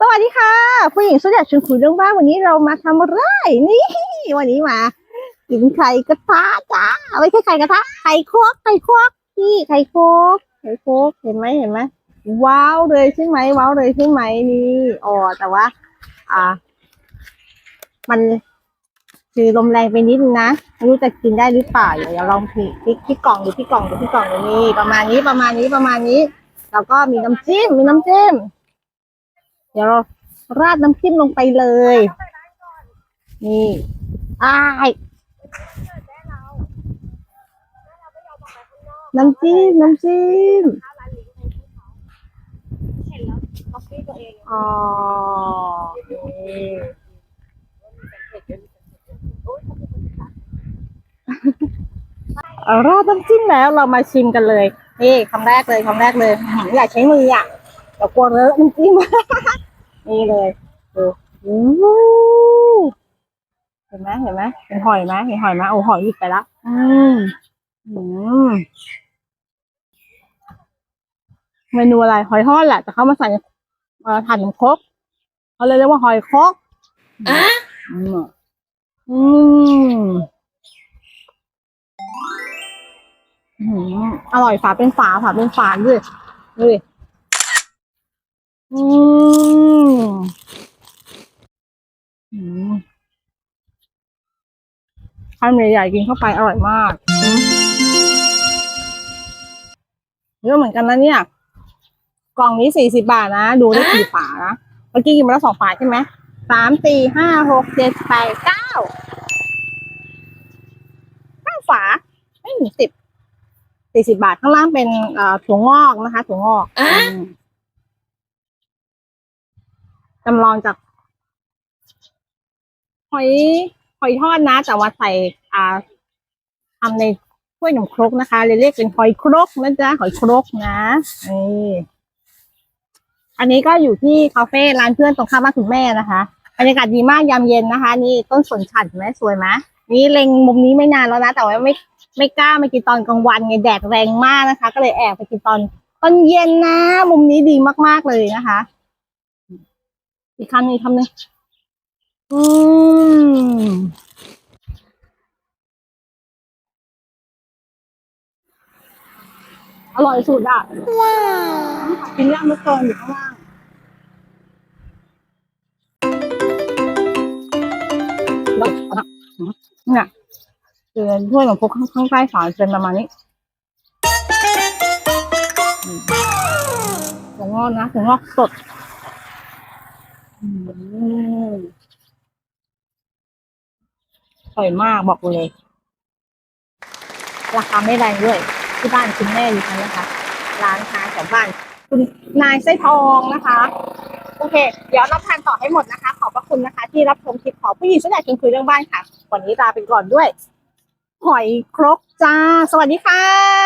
สวัสดีค่ะ ผู้หญิงสุดยากชวนคุยเรื่องบ้านวันนี้เรามาทำอะไรนี่ วันนี้มากินไข่กระทะจ้าไม่ใช่ไข่กระทะไข่โคกไข่โคกนี่ไข่โคกไข่โคกเห็นไหมเห็นไหมว้าวเลยใช่ไหมว้าวเลยใช่ไหมนี่อ๋อแต่ว่า อ่า มัน คือลมแรงไปนิดนึงนะไม่รู้จะกินได้หรือเปล่าเดี๋ยวเดี๋ยวลองพลิกพลิกที่กล่องดูที่กล่องดูที่กล่องดูนี่ประมาณนี้ประมาณนี้ประมาณนี้ แล้วก็มีน้ำจิ้มมีน้ำจิ้มเดี๋ยวเราราดน้ำจิ้มลงไปเลย นี่อ้ายน้ำจิ้มน้ำจิ้มอ๋อนี่เอา ราดน้ำจิ้มแล้วเรามาชิมกันเลยนี่คำแรกเลยคำแรกเลยอื้อหืออยากใช้มืออะเดี๋ยวกลัวเลอะน้ำจิ้มนี่เลยดูอู้เห็นไหมเห็นไหมเห็นหอยไหมเห็นหอยไหมโอ้หอยหยิบไปละอืมอืมเมนูอะไรหอยทอดแหละแต่เขามาใส่เอ่อถ่านครกเขาเลยเรียกว่าหอยครกอืม อร่อยฝาเป็นฝาฝาเป็นฝาด้วยดูดิอืมอืมคำใหญ่กินเข้าไปอร่อยมากอืมเยอะเหมือนกันนะเนี่ย กล่องนี้สี่สิบาทนะ ดูได้กี่ฝานะ เมื่อกี้กินมาแล้วสองฝาใช่ไหมสามสี่ห้าหกเจ็ดแปดเก้าห้าฝาไม่ถึงสิบ สี่สิบาทข้างล่างเป็นเอ่อถั่วงอกนะคะ ถั่วงอกอืมจำลองจากหอยหอยทอดนะ แต่ว่าใส่อ่าทำในถ้วยหนมครกนะคะเลยเรียกเป็นหอยครกนะจ๊ะหอยครกนะนี่อันนี้ก็อยู่ที่คาเฟ่ร้านเพื่อนตรงข้ามบ้านคุณแม่นะคะบรรยากาศดีมากยามเย็นนะคะ นี่ต้นสนฉัดเห็นไหมสวยไหมนี่เล็งมุมนี้ไม่นานแล้วนะแต่ว่าไม่ ไม่กล้ามากินตอนกลางวันไงแดดแรงมากนะคะ ก็เลยแอบไปกินตอนตอนเย็นนะ มุมนี้ดีมากๆเลยนะคะ อีกคำหนึงอีกคำหนึงอืมอร่อยสุดอะ ว้าวกินย่างมะกรอยู่ข้างล่างแล้วอะเนี่ย เดือนถ้วยของพวกข้างข้างใต้ฝาเป็นประมาณนี้อืมถั่วงอกนะถั่วงอกสดอืมอร่อยมากบอกเลย ราคาไม่แรงด้วย ที่บ้านคุณแม่อยู่กันนะคะ ร้านค้าแถวบ้าน คุณนายไส้ทองนะคะ โอเค เดี๋ยวเราทานต่อให้หมดนะคะ ขอบพระคุณนะคะ ที่รับชมคลิปของผู้หญิงสุดอยากชวนคุยเรื่องบ้านค่ะ วันนี้ลาไปก่อนด้วย หอยครกจ้า สวัสดีค่ะ